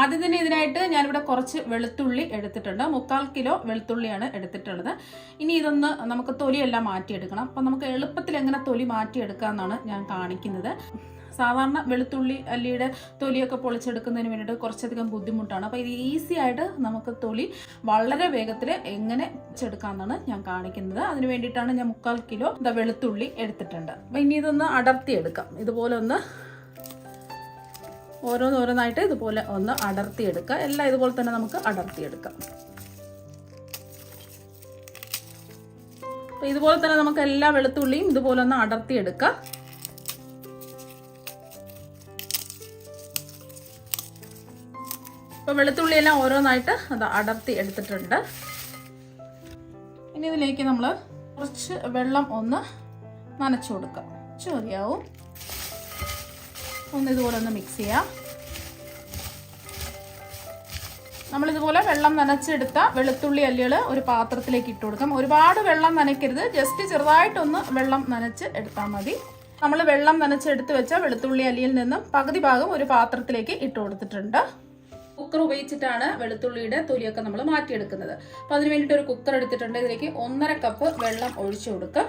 ആദ്യം തന്നെ ഇതിനായിട്ട് ഞാനിവിടെ കുറച്ച് വെളുത്തുള്ളി എടുത്തിട്ടുണ്ട്. മുക്കാൽ കിലോ വെളുത്തുള്ളിയാണ് എടുത്തിട്ടുള്ളത്. ഇനി ഇതൊന്ന് നമുക്ക് തൊലിയെല്ലാം മാറ്റിയെടുക്കണം. അപ്പം നമുക്ക് എളുപ്പത്തിൽ എങ്ങനെ തൊലി മാറ്റിയെടുക്കാമെന്നാണ് ഞാൻ കാണിക്കുന്നത്. സാധാരണ വെളുത്തുള്ളി അല്ലിയുടെ തൊലിയൊക്കെ പൊളിച്ചെടുക്കുന്നതിന് വേണ്ടിയിട്ട് കുറച്ചധികം ബുദ്ധിമുട്ടാണ്. അപ്പോൾ ഇത് ഈസി ആയിട്ട് നമുക്ക് തൊലി വളരെ വേഗത്തിൽ എങ്ങനെ ചെടുക്കാമെന്നാണ് ഞാൻ കാണിക്കുന്നത്. അതിന് വേണ്ടിയിട്ടാണ് ഞാൻ മുക്കാൽ കിലോ വെളുത്തുള്ളി എടുത്തിട്ടുണ്ട്. അപ്പം ഇനി ഇതൊന്ന് അടർത്തിയെടുക്കാം. ഇതുപോലെ ഒന്ന് ഓരോന്നോരോന്നായിട്ട് ഇതുപോലെ ഒന്ന് അടർത്തിയെടുക്കുക എല്ലാം ഇതുപോലെ തന്നെ നമുക്ക് അടർത്തിയെടുക്കാം. അപ്പോൾ ഇതുപോലെ തന്നെ നമുക്ക് എല്ലാ വെളുത്തുള്ളിയും ഇതുപോലെ ഒന്ന് അടർത്തിയെടുക്കാം. വെളുത്തുള്ളി എല്ലാം ഓരോന്നായിട്ട് അത് അടർത്തി എടുത്തിട്ടുണ്ട്. ഇനി ഇതിലേക്ക് നമ്മൾ കുറച്ച് വെള്ളം ഒന്ന് നനച്ചു കൊടുക്കാം. ചോറിയാവും. ഒന്ന് ഇതുപോലെ ഒന്ന് മിക്സ് ചെയ്യാം. നമ്മളിതുപോലെ വെള്ളം നനച്ചെടുത്ത വെളുത്തുള്ളി അല്ലികൾ ഒരു പാത്രത്തിലേക്ക് ഇട്ട് കൊടുക്കാം. ഒരുപാട് വെള്ളം നനയ്ക്കരുത്. ജസ്റ്റ് ചെറുതായിട്ടൊന്ന് വെള്ളം നനച്ച് എടുത്താൽ മതി. നമ്മൾ വെള്ളം നനച്ചെടുത്ത് വെച്ച വെളുത്തുള്ളി അല്ലിയിൽ നിന്നും പകുതി ഭാഗം ഒരു പാത്രത്തിലേക്ക് ഇട്ട് കൊടുത്തിട്ടുണ്ട്. കുക്കർ ഉപയോഗിച്ചിട്ടാണ് വെളുത്തുള്ളിയുടെ തൊലിയൊക്കെ നമ്മൾ മാറ്റിയെടുക്കുന്നത്. അപ്പം അതിന് വേണ്ടിയിട്ട് ഒരു കുക്കർ എടുത്തിട്ടുണ്ട്. ഇതിലേക്ക് ഒന്നര കപ്പ് വെള്ളം ഒഴിച്ചു കൊടുക്കുക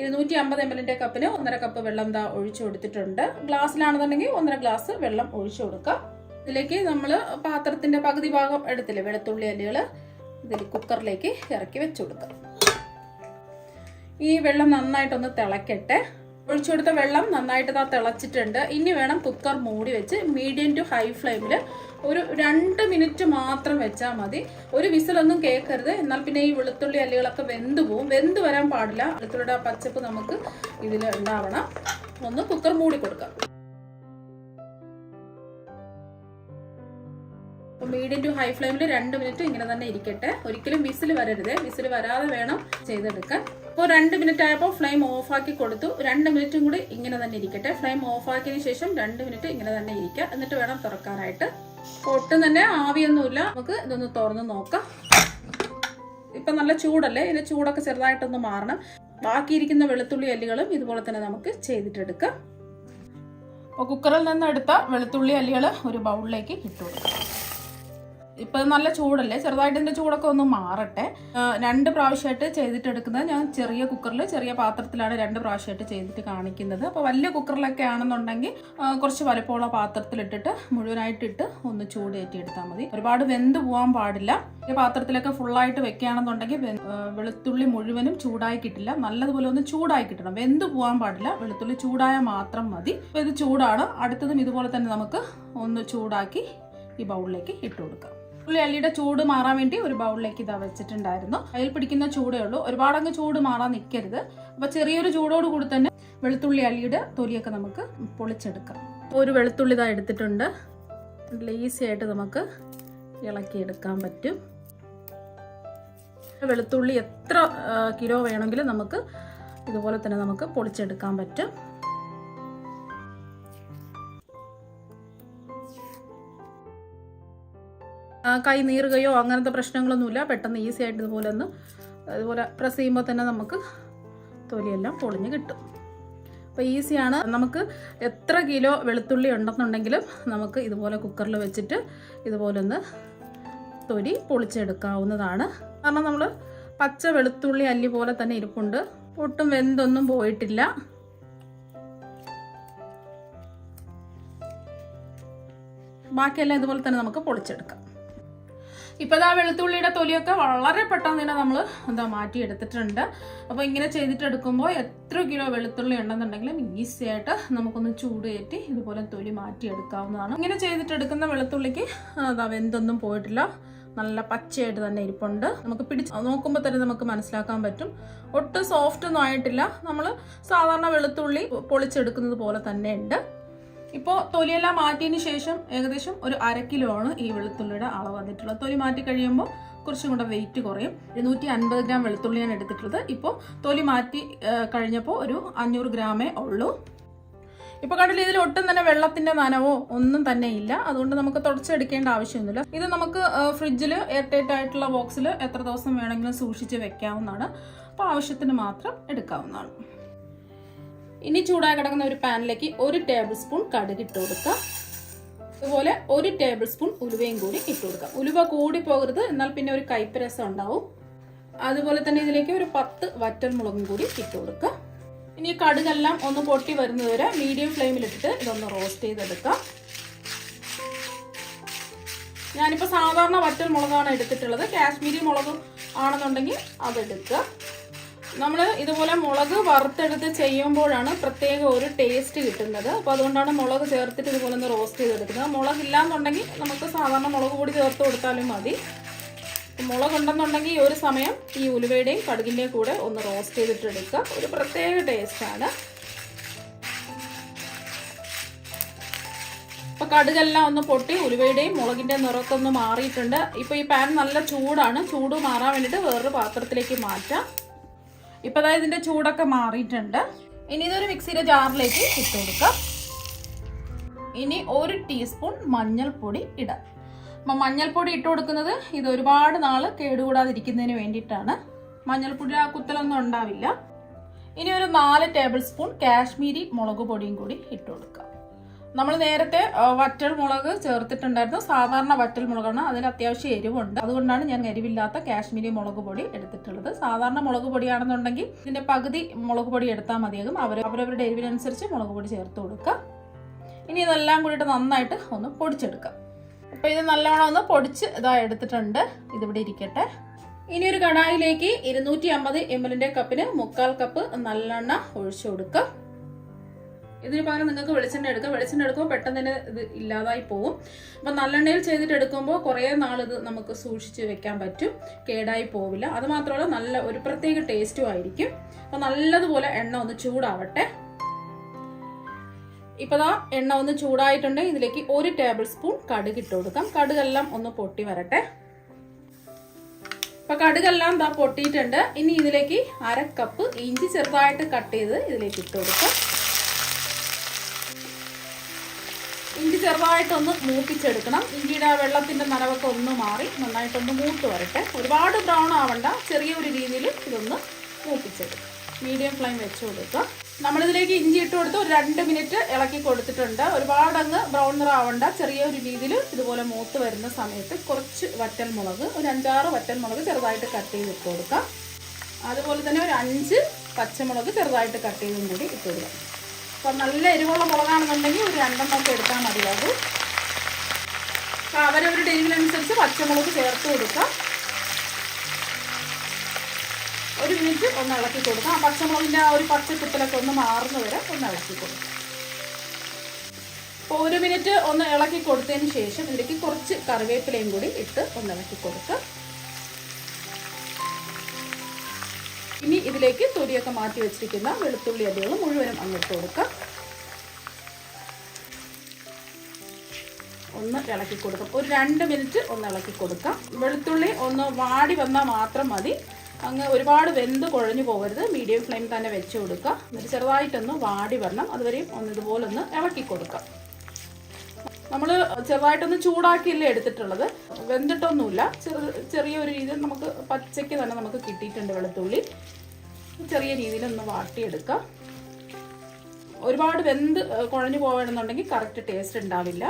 ഇരുന്നൂറ്റി അമ്പത് എം എല്ലിന്റെ കപ്പിന് ഒന്നര കപ്പ് വെള്ളം ദാ ഒഴിച്ചു കൊടുത്തിട്ടുണ്ട്. ഗ്ലാസ്സിലാണെന്നുണ്ടെങ്കിൽ ഒന്നര ഗ്ലാസ് വെള്ളം ഒഴിച്ചു കൊടുക്കാം. ഇതിലേക്ക് നമ്മൾ പാത്രത്തിന്റെ പകുതി ഭാഗം എടുത്തില്ലേ വെളുത്തുള്ളി അല്ലികൾ ഇതിൽ കുക്കറിലേക്ക് ഇറക്കി വെച്ചു കൊടുക്കാം. ഈ വെള്ളം നന്നായിട്ടൊന്ന് തിളക്കട്ടെ. ഒഴിച്ചു കൊടുത്ത വെള്ളം നന്നായിട്ട് ഇതാ തിളച്ചിട്ടുണ്ട്. ഇനി വേണം കുക്കർ മൂടി വെച്ച് മീഡിയം ടു ഹൈ ഫ്ലെയിമിൽ ഒരു രണ്ട് മിനിറ്റ് മാത്രം വെച്ചാൽ മതി. ഒരു വിസിലൊന്നും കേൾക്കരുത് എന്നാൽ പിന്നെ ഈ വെളുത്തുള്ളി അല്ലികളൊക്കെ വെന്ത് പോവും. വെന്ത് വരാൻ പാടില്ല. വെളുത്തുള്ളിയുടെ ആ പച്ചപ്പ് നമുക്ക് ഇതിൽ ഉണ്ടാവണം. ഒന്ന് കുക്കർ മൂടി കൊടുക്കാം. മീഡിയം ടു ഹൈ ഫ്ലെയിമിൽ രണ്ട് മിനിറ്റ് ഇങ്ങനെ തന്നെ ഇരിക്കട്ടെ. ഒരിക്കലും വിസിൽ വരരുത്. വിസിൽ വരാതെ വേണം ചെയ്തെടുക്കാൻ. അപ്പോൾ രണ്ട് മിനിറ്റ് ആയപ്പോൾ ഫ്ലെയിം ഓഫ് ആക്കി കൊടുത്തു. രണ്ട് മിനിറ്റും കൂടി ഇങ്ങനെ തന്നെ ഇരിക്കട്ടെ. ഫ്ലെയിം ഓഫ് ശേഷം രണ്ട് മിനിറ്റ് ഇങ്ങനെ തന്നെ ഇരിക്കുക എന്നിട്ട് വേണം തുറക്കാനായിട്ട്. ഒട്ടും തന്നെ ആവിയൊന്നുമില്ല. നമുക്ക് ഇതൊന്ന് തുറന്ന് നോക്കാം. ഇപ്പം നല്ല ചൂടല്ലേ? ഇതിന്റെ ചൂടൊക്കെ ചെറുതായിട്ടൊന്ന് മാറണം. ബാക്കിയിരിക്കുന്ന വെളുത്തുള്ളി അല്ലികളും ഇതുപോലെ തന്നെ നമുക്ക് ചെയ്തിട്ടെടുക്കാം. അപ്പോൾ കുക്കറിൽ നിന്ന് എടുത്ത വെളുത്തുള്ളി അല്ലികൾ ഒരു ബൗളിലേക്ക് ഇട്ടു കൊടുക്കാം ഇപ്പം നല്ല ചൂടല്ലേ? ചെറുതായിട്ട് ഇതിന്റെ ചൂടൊക്കെ ഒന്ന് മാറട്ടെ. രണ്ട് പ്രാവശ്യമായിട്ട് ചെയ്തിട്ടെടുക്കുന്നത് ഞാൻ ചെറിയ കുക്കറിൽ ചെറിയ പാത്രത്തിലാണ് രണ്ട് പ്രാവശ്യമായിട്ട് ചെയ്തിട്ട് കാണിക്കുന്നത്. അപ്പോൾ വലിയ കുക്കറിലൊക്കെ ആണെന്നുണ്ടെങ്കിൽ കുറച്ച് വലുപ്പമുള്ള പാത്രത്തിലിട്ടിട്ട് മുഴുവനായിട്ടിട്ട് ഒന്ന് ചൂടേറ്റിയെടുത്താൽ മതി. ഒരുപാട് വെന്ത് പോകാൻ പാടില്ല. ഈ പാത്രത്തിലൊക്കെ ഫുള്ളായിട്ട് വെക്കുകയാണെന്നുണ്ടെങ്കിൽ വെളുത്തുള്ളി മുഴുവനും ചൂടായി കിട്ടില്ല. നല്ലതുപോലെ ഒന്ന് ചൂടായി കിട്ടണം. വെന്ത് പോകാൻ പാടില്ല. വെളുത്തുള്ളി ചൂടായാൽ മാത്രം മതി. അപ്പോൾ ഇത് ചൂടാണ്. അടുത്തതും ഇതുപോലെ തന്നെ നമുക്ക് ഒന്ന് ചൂടാക്കി ഈ ബൗളിലേക്ക് ഇട്ട് കൊടുക്കാം. ഉള്ളി അല്ലിയുടെ ചൂട് മാറാൻ വേണ്ടി ഒരു ബൗളിലേക്ക് ഇതാ വെച്ചിട്ടുണ്ടായിരുന്നു. അതിൽ പിടിക്കുന്ന ചൂടേ ഉള്ളൂ. ഒരുപാടങ്ങ് ചൂട് മാറാൻ നിൽക്കരുത് അപ്പൊ ചെറിയൊരു ചൂടോട് കൂടി തന്നെ വെളുത്തുള്ളി അല്ലിയുടെ തൊലിയൊക്കെ നമുക്ക് പൊളിച്ചെടുക്കാം. ഒരു വെളുത്തുള്ളി ഇതാ എടുത്തിട്ടുണ്ട്. ഈസി ആയിട്ട് നമുക്ക് ഇളക്കിയെടുക്കാൻ പറ്റും. വെളുത്തുള്ളി എത്ര കിലോ വേണമെങ്കിലും നമുക്ക് ഇതുപോലെ തന്നെ നമുക്ക് പൊളിച്ചെടുക്കാൻ പറ്റും. കൈ നീറുകയോ അങ്ങനത്തെ പ്രശ്നങ്ങളൊന്നുമില്ല. പെട്ടെന്ന് ഈസി ആയിട്ട് ഇതുപോലെ ഒന്ന് അതുപോലെ പ്രസ് ചെയ്യുമ്പോൾ തന്നെ നമുക്ക് തൊലിയെല്ലാം പൊളിഞ്ഞ് കിട്ടും. അപ്പോൾ ഈസിയാണ് നമുക്ക് എത്ര കിലോ വെളുത്തുള്ളി ഉണ്ടെന്നുണ്ടെങ്കിലും നമുക്ക് ഇതുപോലെ കുക്കറിൽ വെച്ചിട്ട് ഇതുപോലെ ഒന്ന് തൊലി പൊളിച്ചെടുക്കാവുന്നതാണ്. കാരണം നമ്മൾ പച്ച വെളുത്തുള്ളി അല്ലി പോലെ തന്നെ ഇരിപ്പുണ്ട്. ഒട്ടും വെന്തൊന്നും പോയിട്ടില്ല. ബാക്കിയെല്ലാം ഇതുപോലെ തന്നെ നമുക്ക് പൊളിച്ചെടുക്കാം. ഇപ്പോൾ ആ വെളുത്തുള്ളിയുടെ തൊലിയൊക്കെ വളരെ പെട്ടെന്ന് തന്നെ നമ്മൾ എന്താ മാറ്റി എടുത്തിട്ടുണ്ട് അപ്പോൾ ഇങ്ങനെ ചെയ്തിട്ടെടുക്കുമ്പോൾ എത്ര കിലോ വെളുത്തുള്ളി ഉണ്ടെന്നുണ്ടെങ്കിലും ഈസി ആയിട്ട് നമുക്കൊന്ന് ചൂട് കയറ്റി ഇതുപോലെ തൊലി മാറ്റി എടുക്കാവുന്നതാണ് ഇങ്ങനെ ചെയ്തിട്ടെടുക്കുന്ന വെളുത്തുള്ളിക്ക് അതാ വെന്തൊന്നും പോയിട്ടില്ല. നല്ല പച്ചയായിട്ട് തന്നെ ഇരിപ്പുണ്ട്. നമുക്ക് പിടിച്ച് നോക്കുമ്പോൾ തന്നെ നമുക്ക് മനസ്സിലാക്കാൻ പറ്റും. ഒട്ടും സോഫ്റ്റ് ഒന്നും ആയിട്ടില്ല. നമ്മൾ സാധാരണ വെളുത്തുള്ളി പൊളിച്ചെടുക്കുന്നത് പോലെ തന്നെ ഉണ്ട്. ഇപ്പോൾ തൊലിയെല്ലാം മാറ്റിയതിന് ശേഷം ഏകദേശം ഒരു അര കിലോ ആണ് ഈ വെളുത്തുള്ളിയുടെ അളവ് വന്നിട്ടുള്ളത്. തൊലി മാറ്റി കഴിയുമ്പോൾ കുറച്ചും കൂടെ വെയിറ്റ് കുറയും. ഇരുന്നൂറ്റി അൻപത് ഗ്രാം വെളുത്തുള്ളിയാണ് എടുത്തിട്ടുള്ളത്. ഇപ്പോൾ തൊലി മാറ്റി കഴിഞ്ഞപ്പോൾ ഒരു അഞ്ഞൂറ് ഗ്രാമേ ഉള്ളൂ. ഇപ്പൊ കണ്ടില്ല ഇതിൽ ഒട്ടും തന്നെ വെള്ളത്തിന്റെ നനവോ ഒന്നും തന്നെ ഇല്ല. അതുകൊണ്ട് നമുക്ക് തുടച്ചെടുക്കേണ്ട ആവശ്യമൊന്നുമില്ല. ഇത് നമുക്ക് ഫ്രിഡ്ജിൽ എയർ ടൈറ്റ് ആയിട്ടുള്ള ബോക്സിൽ എത്ര ദിവസം വേണമെങ്കിലും സൂക്ഷിച്ച് വെക്കാവുന്നതാണ്. അപ്പോൾ ആവശ്യത്തിന് മാത്രം എടുക്കാവുന്നതാണ്. ഇനി ചൂടായി കിടക്കുന്ന ഒരു പാനിലേക്ക് ഒരു ടേബിൾ സ്പൂൺ കടുക് ഇട്ട് കൊടുക്കുക. അതുപോലെ ഒരു ടേബിൾ സ്പൂൺ ഉലുവയും കൂടി ഇട്ട് കൊടുക്കാം ഉലുവ കൂടി പോകരുത് എന്നാൽ പിന്നെ ഒരു കയ്പ്പ് രസം ഉണ്ടാവും. അതുപോലെ തന്നെ ഇതിലേക്ക് ഒരു പത്ത് വറ്റൽ മുളകും കൂടി ഇട്ട് കൊടുക്കുക. ഇനി കടുകെല്ലാം ഒന്ന് പൊട്ടി വരുന്നത് വരെ മീഡിയം ഫ്ലെയിമിലിട്ടിട്ട് ഇതൊന്ന് റോസ്റ്റ് ചെയ്തെടുക്കാം ഞാനിപ്പോൾ സാധാരണ വറ്റൽ മുളകാണ് എടുത്തിട്ടുള്ളത്. കാശ്മീരി മുളക് ആണെന്നുണ്ടെങ്കിൽ അതെടുക്കുക. നമ്മൾ ഇതുപോലെ മുളക് വറുത്തെടുത്ത് ചെയ്യുമ്പോഴാണ് പ്രത്യേക ഒരു ടേസ്റ്റ് കിട്ടുന്നത്. അപ്പോൾ അതുകൊണ്ടാണ് മുളക് ചേർത്തിട്ട് ഇതുപോലെ ഒന്ന് റോസ്റ്റ് ചെയ്തെടുക്കുന്നത്. മുളക് ഇല്ലാന്നുണ്ടെങ്കിൽ നമുക്ക് സാധാരണ മുളക് പൊടി ചേർത്ത് കൊടുത്താലും മതി. മുളക് ഉണ്ടെന്നുണ്ടെങ്കിൽ ഈ ഒരു സമയം ഈ ഉലുവയുടെയും കടുകിന്റെയും കൂടെ ഒന്ന് റോസ്റ്റ് ചെയ്തിട്ട് എടുക്കുക ഒരു പ്രത്യേക ടേസ്റ്റാണ് ഇപ്പൊ കടുകെല്ലാം ഒന്ന് പൊട്ടി ഉലുവയുടെയും മുളകിന്റെയും നിറത്തൊന്ന് മാറിയിട്ടുണ്ട്. ഇപ്പോൾ ഈ പാൻ നല്ല ചൂടാണ്. ചൂട് മാറാൻ വേണ്ടിയിട്ട് വേറൊരു പാത്രത്തിലേക്ക് മാറ്റാം. ഇപ്പൊ അതായത് ഇതിന്റെ ചൂടൊക്കെ മാറിയിട്ടുണ്ട്. ഇനി ഇതൊരു മിക്സിയുടെ ജാറിലേക്ക് ഇട്ട് കൊടുക്കാം. ഇനി ഒരു ടീസ്പൂൺ മഞ്ഞൾപ്പൊടി ഇടാം. അപ്പം മഞ്ഞൾപ്പൊടി ഇട്ട് കൊടുക്കുന്നത് ഇത് ഒരുപാട് നാൾ കേടുകൂടാതിരിക്കുന്നതിന് വേണ്ടിയിട്ടാണ്. മഞ്ഞൾപ്പൊടി ആ കുത്തലൊന്നും ഉണ്ടാവില്ല. ഇനി ഒരു നാല് ടേബിൾ സ്പൂൺ കാശ്മീരി മുളക് പൊടിയും കൂടി ഇട്ട് കൊടുക്കാം. നമ്മൾ നേരത്തെ വറ്റൽ മുളക് ചേർത്തിട്ടുണ്ടായിരുന്നു. സാധാരണ വറ്റൽ മുളകാണ്. അതിൽ അത്യാവശ്യം എരിവുണ്ട്. അതുകൊണ്ടാണ് ഞാൻ എരിവില്ലാത്ത കാശ്മീരി മുളക് പൊടി എടുത്തിട്ടുള്ളത്. സാധാരണ മുളക് പൊടിയാണെന്നുണ്ടെങ്കിൽ ഇതിന്റെ പകുതി മുളക് പൊടി എടുത്താൽ മതിയാകും. അവർ അവരവരുടെ എരിവിനനുസരിച്ച് മുളക് പൊടി ചേർത്ത് കൊടുക്കുക. ഇനി ഇതെല്ലാം കൂടിയിട്ട് നന്നായിട്ട് ഒന്ന് പൊടിച്ചെടുക്കാം. അപ്പൊ ഇത് നല്ലോണം ഒന്ന് പൊടിച്ച് ഇതാ എടുത്തിട്ടുണ്ട്. ഇതിവിടെ ഇരിക്കട്ടെ. ഇനി ഒരു കടായിലേക്ക് ഇരുന്നൂറ്റി അമ്പത് എം എല്ലിന്റെ കപ്പിന് മുക്കാൽ കപ്പ് നല്ലെണ്ണ ഒഴിച്ചു കൊടുക്കുക. ഇതിന് പകരം നിങ്ങൾക്ക് വെളിച്ചെണ്ണ എടുക്കാം. വെളിച്ചെണ്ണ എടുക്കുമ്പോൾ പെട്ടെന്ന് തന്നെ ഇത് ഇല്ലാതായി പോകും അപ്പം നല്ലെണ്ണയിൽ ചെയ്തിട്ട് എടുക്കുമ്പോൾ കുറേ നാൾ ഇത് നമുക്ക് സൂക്ഷിച്ച് വെക്കാൻ പറ്റും. കേടായി പോവില്ല. അത് മാത്രമല്ല നല്ല ഒരു പ്രത്യേക ടേസ്റ്റും ആയിരിക്കും. അപ്പം നല്ലതുപോലെ എണ്ണ ഒന്ന് ചൂടാവട്ടെ. ഇപ്പതാ എണ്ണ ഒന്ന് ചൂടായിട്ടുണ്ട്. ഇതിലേക്ക് ഒരു ടേബിൾ സ്പൂൺ കടുക് ഇട്ട് കൊടുക്കാം. കടുകെല്ലാം ഒന്ന് പൊട്ടി വരട്ടെ. അപ്പൊ കടുകെല്ലാം ഇതാ പൊട്ടിയിട്ടുണ്ട്. ഇനി ഇതിലേക്ക് അര കപ്പ് ഇഞ്ചി ചെറുതായിട്ട് കട്ട് ചെയ്ത് ഇതിലേക്ക് ഇട്ട് കൊടുക്കാം. ഇഞ്ചി ചെറുതായിട്ടൊന്ന് മൂപ്പിച്ചെടുക്കണം. ഇഞ്ചിയുടെ ആ വെള്ളത്തിന്റെ നനവൊക്കെ ഒന്ന് മാറി നന്നായിട്ടൊന്ന് മൂത്ത് വരട്ടെ. ഒരുപാട് ബ്രൗൺ ആവണ്ട. ചെറിയൊരു രീതിയിൽ ഇതൊന്ന് മൂപ്പിച്ചെടുക്കും. മീഡിയം ഫ്ലെയിം വെച്ച് കൊടുക്കുക. നമ്മളിതിലേക്ക് ഇഞ്ചി ഇട്ട് കൊടുത്ത് ഒരു രണ്ട് മിനിറ്റ് ഇളക്കി കൊടുത്തിട്ടുണ്ട്. ഒരുപാട് അങ്ങ് ബ്രൗൺ നിറാവണ്ട ചെറിയൊരു രീതിയിൽ ഇതുപോലെ മൂത്ത് വരുന്ന സമയത്ത് കുറച്ച് വറ്റൽ മുളക് ഒരു അഞ്ചാറ് വറ്റൽ മുളക് ചെറുതായിട്ട് കട്ട് ചെയ്ത് ഇട്ട് കൊടുക്കാം. അതുപോലെ തന്നെ ഒരു അഞ്ച് പച്ചമുളക് ചെറുതായിട്ട് കട്ട് ചെയ്തും കൂടി ഇട്ട് കൊടുക്കാം. അപ്പം നല്ല എരിവുള്ള മുളകാണെന്നുണ്ടെങ്കിൽ ഒരു രണ്ടെണ്ണമൊക്കെ എടുത്താൽ മതിയാകും അപ്പം അവരവരുടെ എരിവിനനുസരിച്ച് പച്ചമുളക് ചേർത്ത് കൊടുക്കാം. ഒരു മിനിറ്റ് ഒന്ന് ഇളക്കി കൊടുക്കാം. ആ പച്ചമുളകിന്റെ ആ ഒരു പച്ച കുത്തലൊക്കെ ഒന്ന് മാറുന്ന വരെ ഒന്ന് ഇളക്കി കൊടുക്കാം. അപ്പോൾ ഒരു മിനിറ്റ് ഒന്ന് ഇളക്കി കൊടുത്തതിന് ശേഷം ഇതിലേക്ക് കുറച്ച് കറിവേപ്പിലയും കൂടി ഇട്ട് ഒന്ന് ഇളക്കി കൊടുക്കുക ഇനി ഇതിലേക്ക് തൊലിയൊക്കെ മാറ്റി വെച്ചിരിക്കുന്ന വെളുത്തുള്ളി അടികൾ മുഴുവനും അങ്ങിട്ട് കൊടുക്കാം. ഒന്ന് ഇളക്കി കൊടുക്കാം. ഒരു രണ്ട് മിനിറ്റ് ഒന്ന് ഇളക്കി കൊടുക്കാം. വെളുത്തുള്ളി ഒന്ന് വാടി വന്നാൽ മാത്രം മതി. അങ്ങ് ഒരുപാട് വെന്ത് കുഴഞ്ഞു പോകരുത്. മീഡിയം ഫ്ലെയിം തന്നെ വെച്ച് കൊടുക്കുക. എന്നിട്ട് ചെറുതായിട്ടൊന്ന് വാടി വരണം. അതുവരെയും ഒന്ന് ഇതുപോലൊന്ന് ഇളക്കി കൊടുക്കാം. നമ്മൾ ചെറുതായിട്ടൊന്ന് ചൂടാക്കിയല്ലേ എടുത്തിട്ടുള്ളത്. വെന്തിട്ടൊന്നുമില്ല. ചെറു ചെറിയ ഒരു രീതിയിൽ നമുക്ക് പച്ചയ്ക്ക് തന്നെ നമുക്ക് കിട്ടിയിട്ടുണ്ട് വെളുത്തുള്ളി. ചെറിയ രീതിയിൽ ഒന്ന് വാട്ടിയെടുക്കാം. ഒരുപാട് വെന്ത് കുഴഞ്ഞു പോകണമെന്നുണ്ടെങ്കിൽ കറക്റ്റ് ടേസ്റ്റ് ഉണ്ടാവില്ല.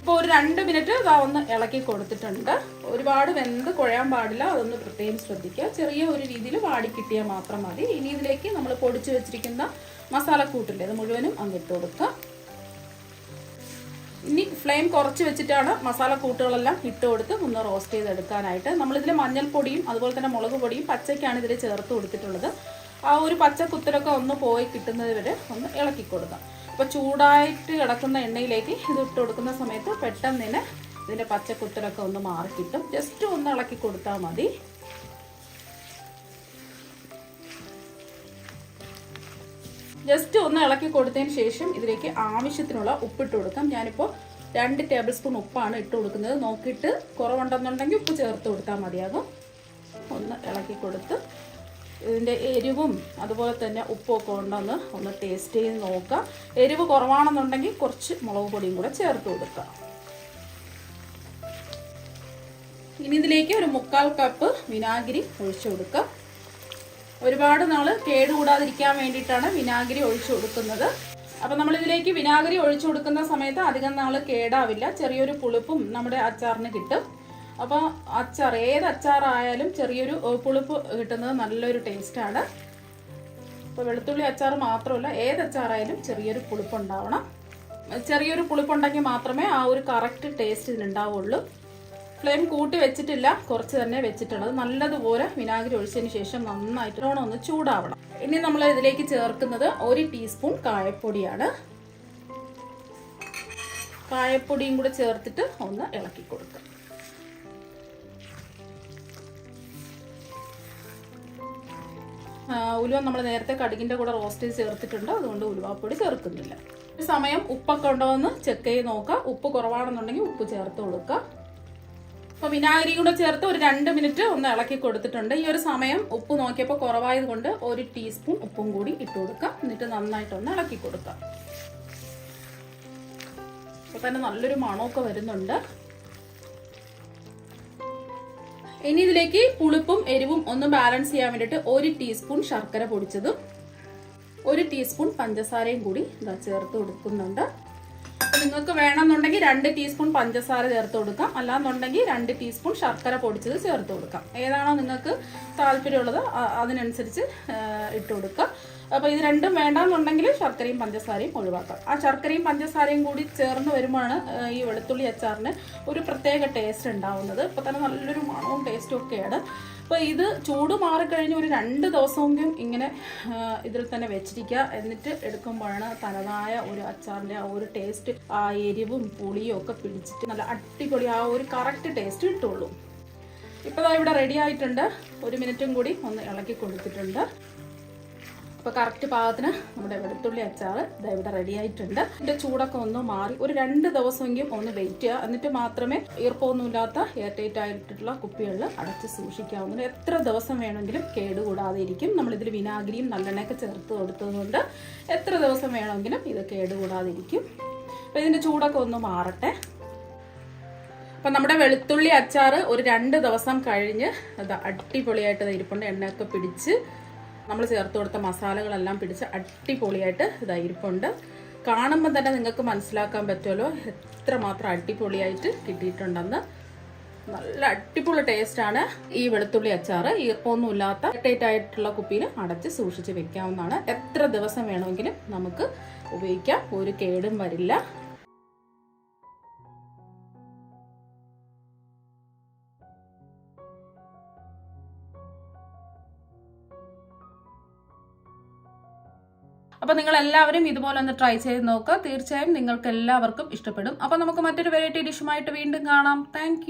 ഇപ്പോൾ ഒരു രണ്ട് മിനിറ്റ് ഇതാ ഒന്ന് ഇളക്കി കൊടുത്തിട്ടുണ്ട്. ഒരുപാട് വെന്ത് കുഴയാൻ പാടില്ല. അതൊന്ന് പ്രത്യേകം ശ്രദ്ധിക്കുക. ചെറിയ ഒരു രീതിയിൽ വാടി കിട്ടിയാൽ മാത്രം മതി. ഇനി ഇതിലേക്ക് നമ്മൾ പൊടിച്ചു വെച്ചിരിക്കുന്ന മസാലക്കൂട്ടില്ലേ അത് മുഴുവനും അങ്ങിട്ട് കൊടുക്കുക. ഇനി ഫ്ലെയിം കുറച്ച് വെച്ചിട്ടാണ് മസാല കൂട്ടുകളെല്ലാം ഇട്ട് കൊടുത്ത് ഒന്ന് റോസ്റ്റ് ചെയ്തെടുക്കാനായിട്ട്. നമ്മളിതിൽ മഞ്ഞൾപ്പൊടിയും അതുപോലെ തന്നെ മുളക് പൊടിയും പച്ചയ്ക്കാണ് ഇതിൽ ചേർത്ത് കൊടുത്തിട്ടുള്ളത്. ആ ഒരു പച്ച കുത്തലൊക്കെ ഒന്ന് പോയി കിട്ടുന്നത് വരെ ഒന്ന് ഇളക്കി കൊടുക്കാം. അപ്പോൾ ചൂടായിട്ട് കിടക്കുന്ന എണ്ണയിലേക്ക് ഇത് ഇട്ട് കൊടുക്കുന്ന സമയത്ത് പെട്ടെന്ന് തന്നെ ഇതിന്റെ പച്ച കുത്തലൊക്കെ ഒന്ന് മാറി കിട്ടും ജസ്റ്റ് ഒന്ന് ഇളക്കി കൊടുത്താൽ മതി. ജസ്റ്റ് ഒന്ന് ഇളക്കി കൊടുത്തതിന് ശേഷം ഇതിലേക്ക് ആവശ്യത്തിനുള്ള ഉപ്പിട്ട് കൊടുക്കാം. ഞാനിപ്പോൾ രണ്ട് ടേബിൾ സ്പൂൺ ഉപ്പാണ് ഇട്ട് കൊടുക്കുന്നത്. നോക്കിയിട്ട് കുറവുണ്ടെന്നുണ്ടെങ്കിൽ ഉപ്പ് ചേർത്ത് കൊടുത്താൽ മതിയാകും. ഒന്ന് ഇളക്കി കൊടുത്ത് ഇതിന്റെ എരിവും അതുപോലെ തന്നെ ഉപ്പൊക്കെ ഉണ്ടെന്ന് ഒന്ന് ടേസ്റ്റ് ചെയ്ത് നോക്കാം. എരിവ് കുറവാണെന്നുണ്ടെങ്കിൽ കുറച്ച് മുളക് പൊടിയും കൂടെ ചേർത്ത് കൊടുക്കാം. ഇനി ഇതിലേക്ക് ഒരു മുക്കാൽ കപ്പ് വിനാഗിരി ഒഴിച്ചു കൊടുക്കാം. ഒരുപാട് നാൾ കേടുകൂടാതിരിക്കാൻ വേണ്ടിയിട്ടാണ് വിനാഗിരി ഒഴിച്ചു കൊടുക്കുന്നത്. അപ്പം നമ്മളിതിലേക്ക് വിനാഗിരി ഒഴിച്ചു കൊടുക്കുന്ന സമയത്ത് അധികം നാൾ കേടാവില്ല. ചെറിയൊരു പുളിപ്പും നമ്മുടെ അച്ചാറിന് കിട്ടും. അപ്പോൾ അച്ചാർ ഏത് അച്ചാറായാലും ചെറിയൊരു പുളിപ്പ് കിട്ടുന്നത് നല്ലൊരു ടേസ്റ്റാണ് അപ്പോൾ വെളുത്തുള്ളി അച്ചാർ മാത്രമല്ല ഏത് അച്ചാറായാലും ചെറിയൊരു പുളിപ്പുണ്ടാവണം. ചെറിയൊരു പുളിപ്പുണ്ടെങ്കിൽ മാത്രമേ ആ ഒരു കറക്റ്റ് ടേസ്റ്റ് ഇതിനുണ്ടാവുള്ളൂ. ഫ്ലെയിം കൂട്ടി വെച്ചിട്ടില്ല. കുറച്ച് തന്നെ വെച്ചിട്ടുള്ളത്. നല്ലതുപോലെ വിനാഗിരി ഒഴിച്ചതിന് ശേഷം നന്നായിട്ട് ഓണം ഒന്ന് ചൂടാവണം. ഇനി നമ്മൾ ഇതിലേക്ക് ചേർക്കുന്നത് ഒരു ടീസ്പൂൺ കായപ്പൊടിയാണ്. കായപ്പൊടിയും കൂടെ ചേർത്തിട്ട് ഒന്ന് ഇളക്കി കൊടുക്കുക ഉലുവ നമ്മൾ നേരത്തെ കടുകിന്റെ കൂടെ റോസ്റ്റ് ചെയ്ത് ചേർത്തിട്ടുണ്ട്. അതുകൊണ്ട് ഉലുവാപ്പൊടി ചേർക്കുന്നില്ല. സമയം ഉപ്പൊക്കെ ഉണ്ടോ എന്ന് ചെക്ക് ചെയ്ത് നോക്കുക ഉപ്പ് കുറവാണെന്നുണ്ടെങ്കിൽ ഉപ്പ് ചേർത്ത് കൊടുക്കുക അപ്പോൾ വിനാഗിരി കൂടെ ചേർത്ത് ഒരു രണ്ട് മിനിറ്റ് ഒന്ന് ഇളക്കി കൊടുത്തിട്ടുണ്ട്. ഈ ഒരു സമയം ഉപ്പ് നോക്കിയപ്പോൾ കുറവായത് കൊണ്ട് ഒരു ടീസ്പൂൺ ഉപ്പും കൂടി ഇട്ട് കൊടുക്കാം. എന്നിട്ട് നന്നായിട്ടൊന്ന് ഇളക്കി കൊടുക്കാം. അപ്പോൾ തന്നെ നല്ലൊരു മണമൊക്കെ വരുന്നുണ്ട്. ഇനി ഇതിലേക്ക് പുളിപ്പും എരിവും ഒന്ന് ബാലൻസ് ചെയ്യാൻ വേണ്ടിയിട്ട് ഒരു ടീസ്പൂൺ ശർക്കര പൊടിച്ചതും ഒരു ടീസ്പൂൺ പഞ്ചസാരയും കൂടി ചേർത്ത് കൊടുക്കുന്നുണ്ട്. അപ്പൊ നിങ്ങൾക്ക് വേണമെന്നുണ്ടെങ്കിൽ രണ്ട് ടീസ്പൂൺ പഞ്ചസാര ചേർത്ത് കൊടുക്കാം. അല്ലാന്നുണ്ടെങ്കിൽ രണ്ട് ടീസ്പൂൺ ശർക്കര പൊടിച്ചത് ചേർത്ത് കൊടുക്കാം. ഏതാണോ നിങ്ങൾക്ക് താല്പര്യമുള്ളത് അതിനനുസരിച്ച് ഇട്ട് കൊടുക്കുക അപ്പോൾ ഇത് രണ്ടും വേണ്ടാന്നുണ്ടെങ്കിൽ ശർക്കരയും പഞ്ചസാരയും ഒഴിവാക്കാം. ആ ശർക്കരയും പഞ്ചസാരയും കൂടി ചേർന്ന് വരുമ്പോഴാണ് ഈ വെളുത്തുള്ളി അച്ചാറിന് ഒരു പ്രത്യേക ടേസ്റ്റ് ഉണ്ടാവുന്നത്. ഇപ്പോൾ തന്നെ നല്ലൊരു മണവും ടേസ്റ്റും ഒക്കെയാണ്. അപ്പോൾ ഇത് ചൂട് മാറിക്കഴിഞ്ഞ് ഒരു രണ്ട് ദിവസമെങ്കിലും ഇങ്ങനെ ഇതിൽ തന്നെ വെച്ചിരിക്കുക. എന്നിട്ട് എടുക്കുമ്പോഴാണ് തനതായ ഒരു അച്ചാറിന്റെ ആ ഒരു ടേസ്റ്റ് ആ എരിവും പുളിയും ഒക്കെ പിടിച്ചിട്ട് നല്ല അടിപൊളി ആ ഒരു കറക്റ്റ് ടേസ്റ്റ് കിട്ടുള്ളൂ. ഇപ്പോൾ ഇവിടെ റെഡി ആയിട്ടുണ്ട്. ഒരു മിനിറ്റും കൂടി ഒന്ന് ഇളക്കി കൊടുത്തിട്ടുണ്ട്. അപ്പോൾ കറക്റ്റ് പാകത്തിന് നമ്മുടെ വെളുത്തുള്ളി അച്ചാർ ഇതാ ഇവിടെ റെഡി ആയിട്ടുണ്ട്. ഇതിന്റെ ചൂടൊക്കെ ഒന്ന് മാറി ഒരു രണ്ട് ദിവസമെങ്കിലും ഒന്ന് വെയിറ്റ് ചെയ്യുക. എന്നിട്ട് മാത്രമേ ഈർപ്പമൊന്നുമില്ലാത്ത എയർ ടൈറ്റ് ആയിട്ടുള്ള കുപ്പികളിൽ അടച്ച് സൂക്ഷിക്കാവുന്ന എത്ര ദിവസം വേണമെങ്കിലും കേടുകൂടാതെ ഇരിക്കും നമ്മളിതിൽ വിനാഗിരിയും നല്ലെണ്ണയൊക്കെ ചേർത്ത് കൊടുത്തതുകൊണ്ട് എത്ര ദിവസം വേണമെങ്കിലും ഇത് കേടുകൂടാതെ ഇരിക്കും അപ്പോൾ ഇതിന്റെ ചൂടൊക്കെ ഒന്ന് മാറട്ടെ. അപ്പം നമ്മുടെ വെളുത്തുള്ളി അച്ചാർ ഒരു രണ്ട് ദിവസം കഴിഞ്ഞ് അത് അടിപൊളിയായിട്ട് ഇരിപ്പുണ്ട്. എണ്ണയൊക്കെ പിടിച്ച് നമ്മൾ ചേർത്ത് കൊടുത്ത മസാലകളെല്ലാം പിടിച്ച് അടിപൊളിയായിട്ട് ഇതായിരിപ്പുണ്ട് കാണുമ്പോൾ തന്നെ നിങ്ങൾക്ക് മനസ്സിലാക്കാൻ പറ്റുമല്ലോ എത്രമാത്രം അടിപൊളിയായിട്ട് കിട്ടിയിട്ടുണ്ടെന്ന്. നല്ല അടിപൊളി ടേസ്റ്റാണ് ഈ വെളുത്തുള്ളി അച്ചാർ ഈർപ്പമൊന്നുമില്ലാത്ത ടൈറ്റ് ആയിട്ടുള്ള കുപ്പിയിൽ അടച്ച് സൂക്ഷിച്ച് വെക്കാവുന്നതാണ്. എത്ര ദിവസം വേണമെങ്കിലും നമുക്ക് ഉപയോഗിക്കാം. ഒരു കേടും വരില്ല. അപ്പോൾ നിങ്ങൾ എല്ലാവരും ഇതുപോലെ ഒന്ന് ട്രൈ ചെയ്ത് നോക്കുക തീർച്ചയായും നിങ്ങൾക്ക് എല്ലാവർക്കും ഇഷ്ടപ്പെടും. അപ്പോൾ നമുക്ക് മറ്റൊരു വെറൈറ്റി ഡിഷുമായിട്ട് വീണ്ടും കാണാം. താങ്ക്